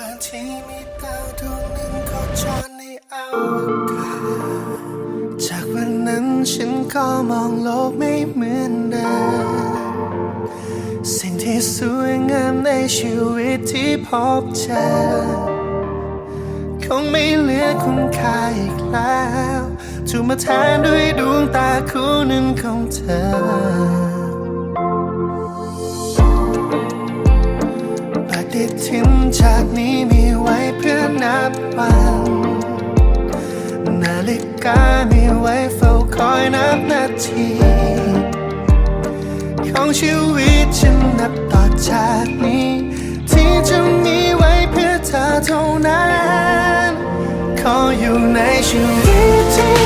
วันที่มีดาวดวงหนึ่งโคจรในอวกาศจากวันนั้นฉันก็มองโลกไม่เหมือนเดิมสิ่งที่สวยงามในชีวิตที่พบเจอคงไม่เหลือคุณค่าอีกแล้วถูกมาแทนด้วยดวงตาคู่หนึ่งของเธอ ฏิทินจากนี้มีไว้เพื่อนับวันนาฬิกามีไว้เฝ้าคอยนับนาที ของชีวิตฉันนับต่อจากนี้ ที่จะมีไว้เพื่อเธอเท่านั้น ขออยู่ในชีวิตที่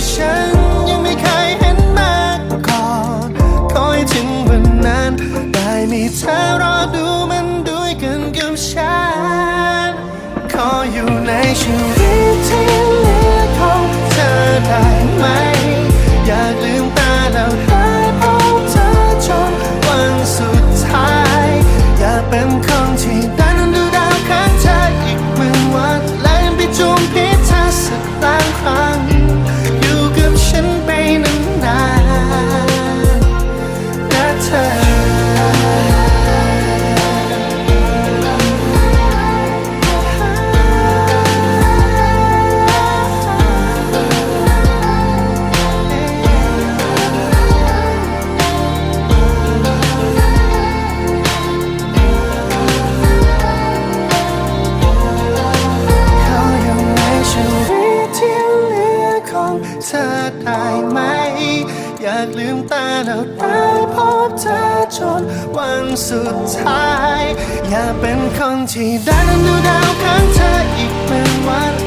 ที่ฉันยังไม่เคยเห็นมาก่อนคอยถึงวันนั้น ได้มีเธอรอดูมันด้วยกันกับฉัน ขออยู่ในชีวิตที่เหลือของเธอได้ไหม จะได้พบเธอจนวันสุดท้าย อย่าเป็นคนที่ได้นดูดาวข้างเธออีกเป็นวัน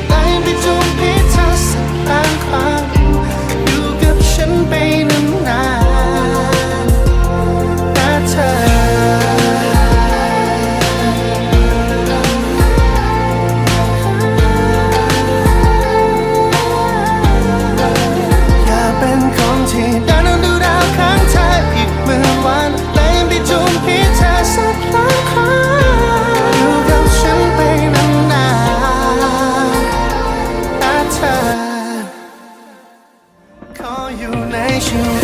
you